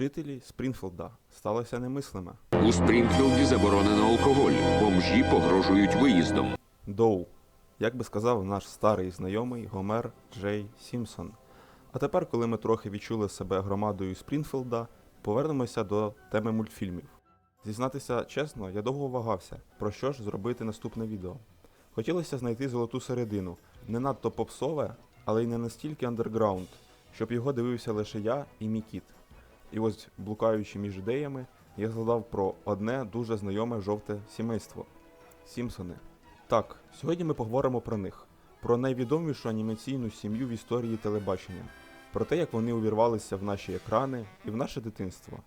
Жителі Спрінфілда сталося немислиме. У Спрінфілді заборонено алкоголь. Бомжі погрожують виїздом. Доу, як би сказав наш старий знайомий Гомер Джей Сімпсон. А тепер, коли ми трохи відчули себе громадою Спрінфілда, повернемося до теми мультфільмів. Зізнатися чесно, я довго вагався, про що ж зробити наступне відео. Хотілося знайти золоту середину, не надто попсове, але й не настільки андерграунд, щоб його дивився лише я і мій кіт. І ось, блукаючи між ідеями, я згадав про одне дуже знайоме жовте сімейство Сімпсони. Так, сьогодні ми поговоримо про них, про найвідомішу анімаційну сім'ю в історії телебачення, про те, як вони увірвалися в наші екрани і в наше дитинство,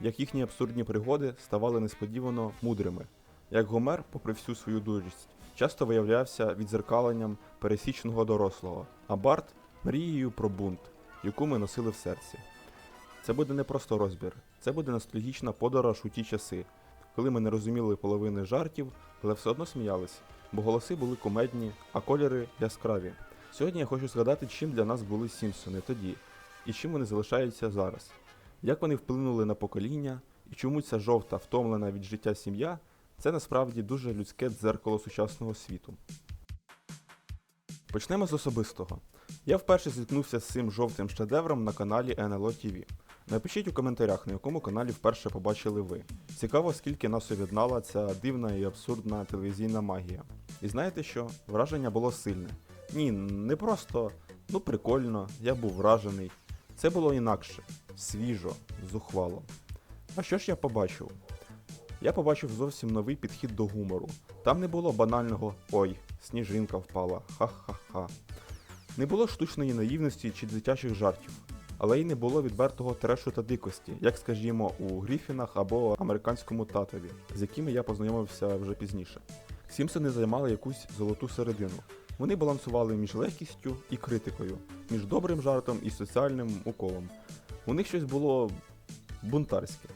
як їхні абсурдні пригоди ставали несподівано мудрими, як Гомер, попри всю свою дурість, часто виявлявся відзеркаленням пересічного дорослого, а Барт мрією про бунт, яку ми носили в серці. Це буде не просто розбір, це буде ностальгічна подорож у ті часи, коли ми не розуміли половини жартів, але все одно сміялись, бо голоси були кумедні, а кольори яскраві. Сьогодні я хочу згадати, чим для нас були Сімпсони тоді, і чим вони залишаються зараз, як вони вплинули на покоління, і чому ця жовта, втомлена від життя сім'я це насправді дуже людське дзеркало сучасного світу. Почнемо з особистого. Я вперше зіткнувся з цим жовтим шедевром на каналі NLO TV. Напишіть у коментарях, на якому каналі вперше побачили ви. Цікаво, скільки нас об'єднала ця дивна і абсурдна телевізійна магія. І знаєте що? Враження було сильне. Ні, не просто, ну прикольно, я був вражений. Це було інакше, свіжо, зухвало. А що ж я побачив? Я побачив зовсім новий підхід до гумору. Там не було банального ой, сніжинка впала, ха-ха-ха. Не було штучної наївності чи дитячих жартів, але й не було відвертого трешу та дикості, як скажімо, у Гріфінах або американському татові, з якими я познайомився вже пізніше. Сімпсони займали якусь золоту середину. Вони балансували між легкістю і критикою, між добрим жартом і соціальним уколом. У них щось було бунтарське.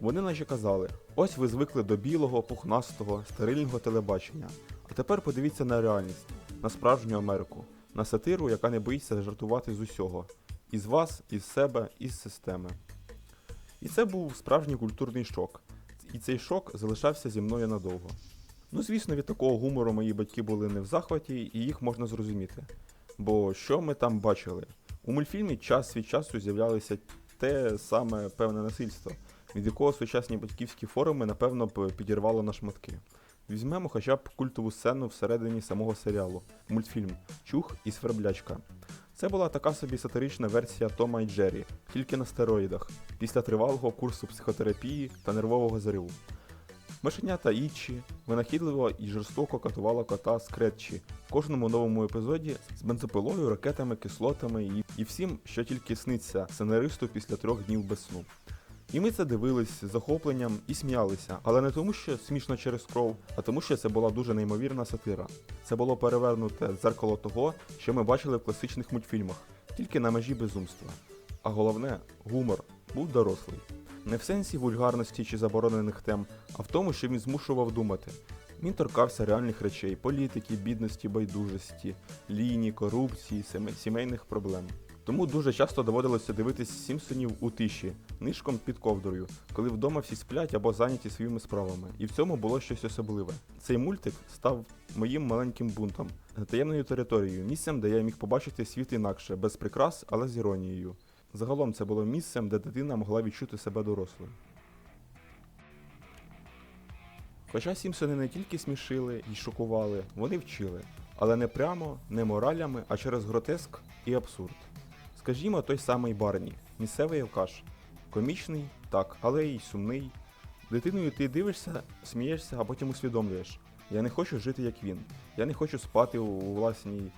Вони наче казали: ось ви звикли до білого, пухнастого, стерильного телебачення. А тепер подивіться на реальність, на справжню Америку, на сатиру, яка не боїться жартувати з усього. Із вас, із себе, із системи. І це був справжній культурний шок. І цей шок залишався зі мною надовго. Ну, звісно, від такого гумору мої батьки були не в захваті, і їх можна зрозуміти. Бо що ми там бачили? У мультфільмі час від часу з'являлося те саме певне насильство, від якого сучасні батьківські форуми, напевно, б підірвало на шматки. Візьмемо хоча б культову сцену всередині самого серіалу мультфільм Чух і Сверблячка. Це була така собі сатирична версія Тома і Джері, тільки на стероїдах, після тривалого курсу психотерапії та нервового зриву. Мишенята Ічі винахідливо і жорстоко катувала кота Скретчі в кожному новому епізоді з бензопилою, ракетами, кислотами і, і всім, що тільки сниться сценаристу після трьох днів без сну. І ми це дивились з захопленням і сміялися, але не тому, що смішно через кров, а тому, що це була дуже неймовірна сатира. Це було перевернуте дзеркало того, що ми бачили в класичних мультфільмах, тільки на межі безумства. А головне, гумор був дорослий. Не в сенсі вульгарності чи заборонених тем, а в тому, що він змушував думати. Він торкався реальних речей, політики, бідності, байдужості, лінії, корупції, сімейних проблем. Тому дуже часто доводилося дивитись Сімпсонів у тиші, нишком під ковдрою, коли вдома всі сплять або зайняті своїми справами. І в цьому було щось особливе. Цей мультик став моїм маленьким бунтом, таємною територією, місцем, де я міг побачити світ інакше, без прикрас, але з іронією. Загалом це було місцем, де дитина могла відчути себе дорослою. Хоча Сімпсони не тільки смішили і шокували, вони вчили, але не прямо, не моралями, а через гротеск і абсурд. Скажімо, той самий Барні, місцевий алкаш. Комічний, так, але й сумний. Дитиною ти дивишся, смієшся, а потім усвідомлюєш. Я не хочу жити як він. Я не хочу спати у, власній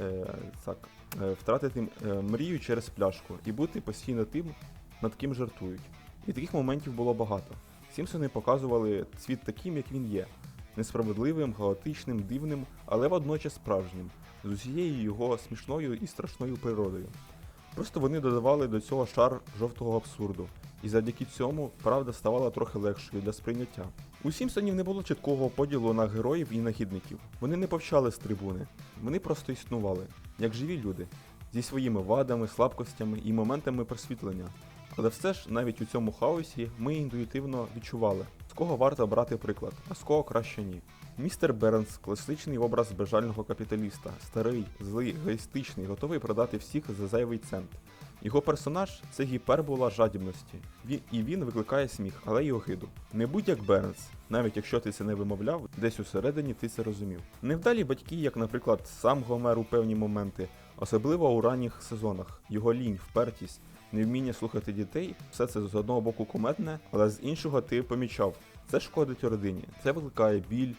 е, так, е, втратити е, мрію через пляшку і бути постійно тим, над ким жартують. І таких моментів було багато. Сімпсони показували світ таким, як він є. Несправедливим, хаотичним, дивним, але водночас справжнім, з усією його смішною і страшною природою. Просто вони додавали до цього шар жовтого абсурду, і завдяки цьому правда ставала трохи легшою для сприйняття. У Сімпсонів не було чіткого поділу на героїв і нахідників. Вони не повчали з трибуни, вони просто існували, як живі люди, зі своїми вадами, слабкостями і моментами просвітлення. Але все ж навіть у цьому хаосі ми інтуїтивно відчували, кого варто брати приклад, а з кого краще ні. Містер Бернс класичний образ безжального капіталіста, старий, злий, егоїстичний, готовий продати всіх за зайвий цент. Його персонаж це гіпербола жадібності. І він викликає сміх, але й огиду. Не будь як Бернс, навіть якщо ти це не вимовляв, десь усередині ти це розумів. Невдалі батьки, як, наприклад, сам Гомер у певні моменти, особливо у ранніх сезонах, його лінь, впертість, невміння слухати дітей, все це з одного боку кумедне, але з іншого ти помічав, це шкодить родині, це викликає біль,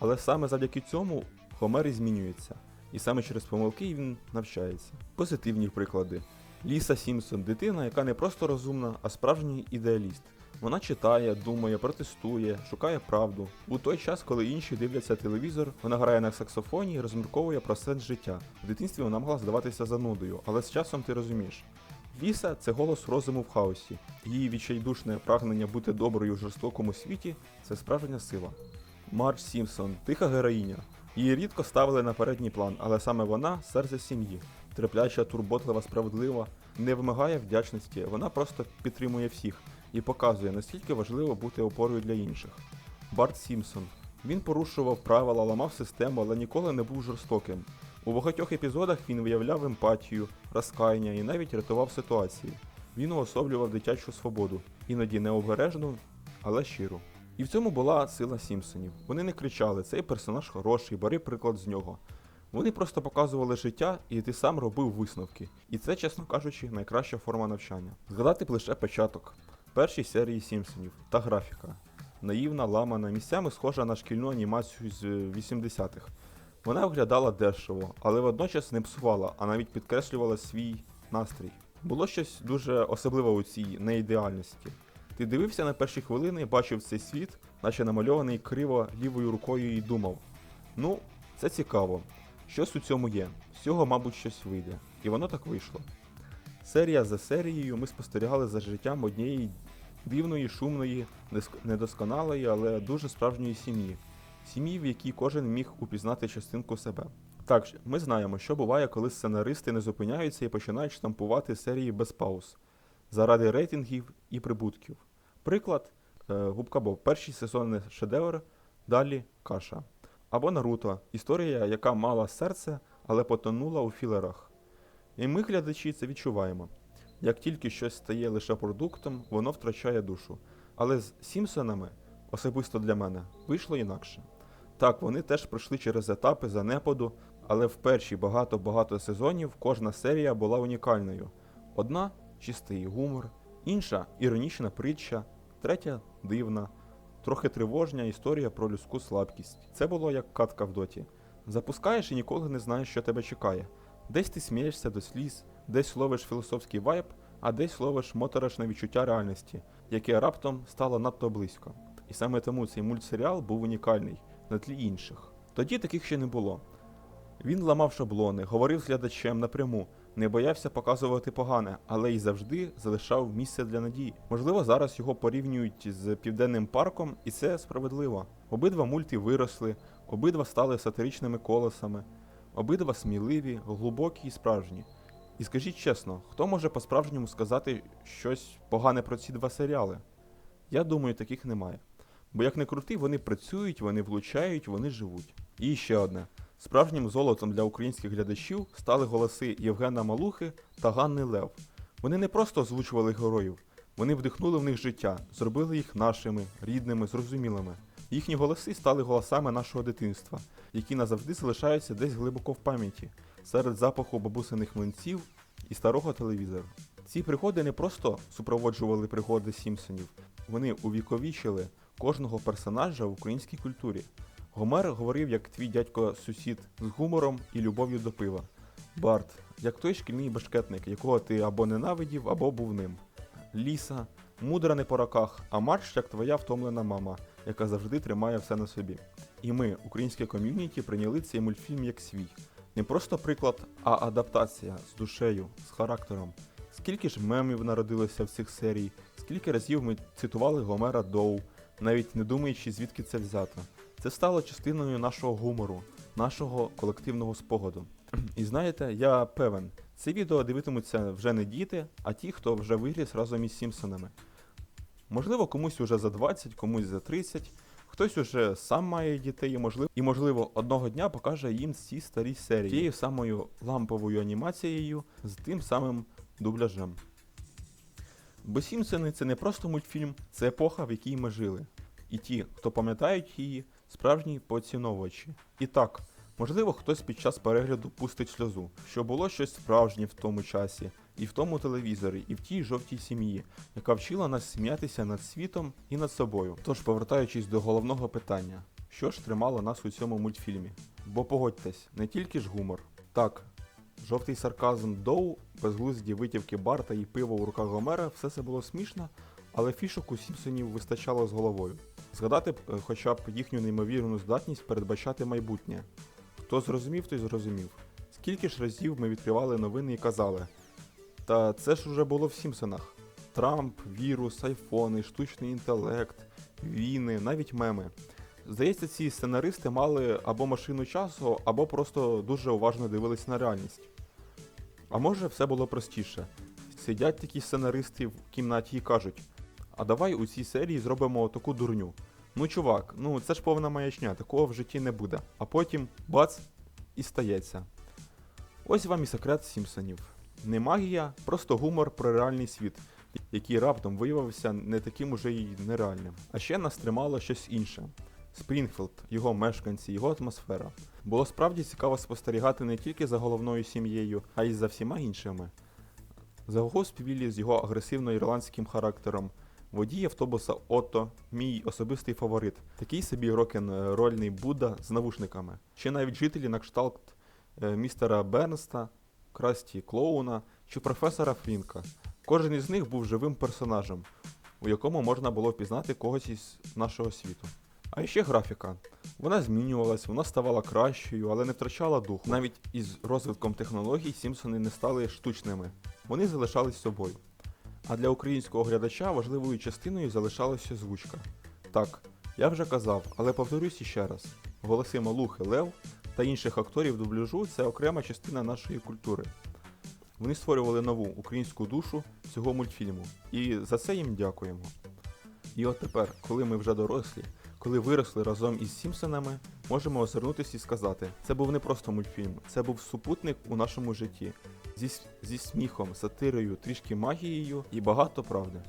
але саме завдяки цьому Гомер і змінюється. І саме через помилки він навчається. Позитивні приклади. Ліса Сімпсон дитина, яка не просто розумна, а справжній ідеаліст. Вона читає, думає, протестує, шукає правду. У той час, коли інші дивляться телевізор, вона грає на саксофоні і розмірковує про сенс життя. В дитинстві вона могла здаватися занудою, але з часом ти розумієш. Ліса це голос розуму в хаосі. Її відчайдушне прагнення бути доброю в жорстокому світі це справжня сила. Марч Сімпсон тиха героїня. Її рідко ставили на передній план, але саме вона серце сім'ї. Терпляча, турботлива, справедлива, не вимагає вдячності, вона просто підтримує всіх і показує, наскільки важливо бути опорою для інших. Барт Сімпсон. Він порушував правила, ламав систему, але ніколи не був жорстоким. У багатьох епізодах він виявляв емпатію, розкаяння і навіть рятував ситуації. Він уособлював дитячу свободу, іноді необережну, але щиру. І в цьому була сила Сімпсонів. Вони не кричали, цей персонаж хороший, бери приклад з нього. Вони просто показували життя, і ти сам робив висновки. І це, чесно кажучи, найкраща форма навчання. Згадати б лише початок першій серії Сімпсонів та графіка. Наївна, ламана, місцями схожа на шкільну анімацію з е, 80-х. Вона виглядала дешево, але водночас не псувала, а навіть підкреслювала свій настрій. Було щось дуже особливе у цій неідеальності. Ти дивився на перші хвилини, бачив цей світ, наче намальований криво лівою рукою і думав: ну, це цікаво. Щось у цьому є, з цього, мабуть, щось вийде. І воно так вийшло. Серія за серією ми спостерігали за життям однієї дивної, шумної, недосконалої, але дуже справжньої сім'ї. Сім'ї, в якій кожен міг упізнати частинку себе. Так, ми знаємо, що буває, коли сценаристи не зупиняються і починають штампувати серії без пауз заради рейтингів і прибутків. Приклад е, Губка Боб. Перший сезонний шедевр, далі каша. Або Наруто. Історія, яка мала серце, але потонула у філерах. І ми, глядачі, це відчуваємо. Як тільки щось стає лише продуктом, воно втрачає душу. Але з Сімпсонами, особисто для мене, вийшло інакше. Так, вони теж пройшли через етапи занепаду, але в перші багато-багато сезонів кожна серія була унікальною. Одна чистий гумор, інша іронічна притча, третя дивна, трохи тривожня історія про людську слабкість. Це було як катка в доті. Запускаєш і ніколи не знаєш, що тебе чекає. Десь ти смієшся до сліз, десь ловиш філософський вайб, а десь ловиш моторошне відчуття реальності, яке раптом стало надто близько. І саме тому цей мультсеріал був унікальний на тлі інших. Тоді таких ще не було. Він ламав шаблони, говорив з глядачем напряму, не боявся показувати погане, але й завжди залишав місце для надії. Можливо, зараз його порівнюють з південним парком, і це справедливо. Обидва мульти виросли, обидва стали сатиричними колесами, обидва сміливі, глибокі і справжні. І скажіть чесно, хто може по-справжньому сказати щось погане про ці два серіали? Я думаю, таких немає. Бо як не крути, вони працюють, вони влучають, вони живуть. І ще одне. Справжнім золотом для українських глядачів стали голоси Євгена Малухи та Ганни Лев. Вони не просто озвучували героїв, вони вдихнули в них життя, зробили їх нашими, рідними, зрозумілими. Їхні голоси стали голосами нашого дитинства, які назавжди залишаються десь глибоко в пам'яті, серед запаху бабусиних млинців і старого телевізора. Ці пригоди не просто супроводжували пригоди Сімпсонів, вони увіковічили кожного персонажа в українській культурі. Гомер говорив як твій дядько сусід з гумором і любов'ю до пива. Барт, як той шкільний башкетник, якого ти або ненавидів, або був ним. Ліса, мудра не по роках, а Марш як твоя втомлена мама, яка завжди тримає все на собі. І ми, українське ком'юніті, прийняли цей мультфільм як свій. Не просто приклад, а адаптація з душею, з характером. Скільки ж мемів народилося в цих серій, скільки разів ми цитували Гомера Доу, навіть не думаючи, звідки це взято. Це стало частиною нашого гумору, нашого колективного спогаду. І знаєте, я певен, Це відео дивитимуться вже не діти, а ті, хто вже виріс разом із Сімпсонами. Можливо, комусь уже за 20, комусь за 30, хтось уже сам має дітей і можливо, і можливо одного дня покаже їм ці старі серії тією самою ламповою анімацією з тим самим дубляжем. Бо Сімпсони це не просто мультфільм, це епоха, в якій ми жили. І ті, хто пам'ятають її, справжні поціновувачі. І так, можливо, хтось під час перегляду пустить сльозу, що було щось справжнє в тому часі, і в тому телевізорі, і в тій жовтій сім'ї, яка вчила нас сміятися над світом і над собою. Тож, повертаючись до головного питання, що ж тримало нас у цьому мультфільмі? Бо погодьтесь, не тільки ж гумор. Так, жовтий сарказм Доу, безглузді витівки Барта і пиво у руках Гомера, все це було смішно, але фішок у Сімпсонів вистачало з головою. Згадати б е, хоча б їхню неймовірну здатність передбачати майбутнє. Хто зрозумів, той зрозумів. Скільки ж разів ми відкривали новини і казали. Та це ж уже було в Сімпсонах. Трамп, вірус, айфони, штучний інтелект, війни, навіть меми. Здається, ці сценаристи мали або машину часу, або просто дуже уважно дивились на реальність. А може, все було простіше. Сидять такі сценаристи в кімнаті і кажуть: а давай у цій серії зробимо таку дурню. Ну, чувак, ну це ж повна маячня, такого в житті не буде. А потім бац, і стається. Ось вам і секрет Сімпсонів. Не магія, просто гумор про реальний світ, який раптом виявився не таким уже й нереальним. А ще нас тримало щось інше. Спрінфілд, його мешканці, його атмосфера. Було справді цікаво спостерігати не тільки за головною сім'єю, а й за всіма іншими. За Гост Віллі з його агресивно-ірландським характером, водій автобуса Отто, мій особистий фаворит, такий собі рок-н-рольний Будда з навушниками, чи навіть жителі на кшталт е, містера Бернста, Красті Клоуна чи професора Фрінка. Кожен із них був живим персонажем, у якому можна було впізнати когось із нашого світу. А ще графіка. Вона змінювалась, вона ставала кращою, але не втрачала духу. Навіть із розвитком технологій Сімпсони не стали штучними. Вони залишались собою. А для українського глядача важливою частиною залишалася озвучка. Так, я вже казав, але повторюсь іще раз: голоси Малухи, Лев та інших акторів дубляжу це окрема частина нашої культури. Вони створювали нову українську душу цього мультфільму. І за це їм дякуємо. І от тепер, коли ми вже дорослі, коли виросли разом із Сімпсонами, можемо озирнутися і сказати: це був не просто мультфільм, це був супутник у нашому житті зі, зі сміхом, сатирою, трішки магією і багато правди.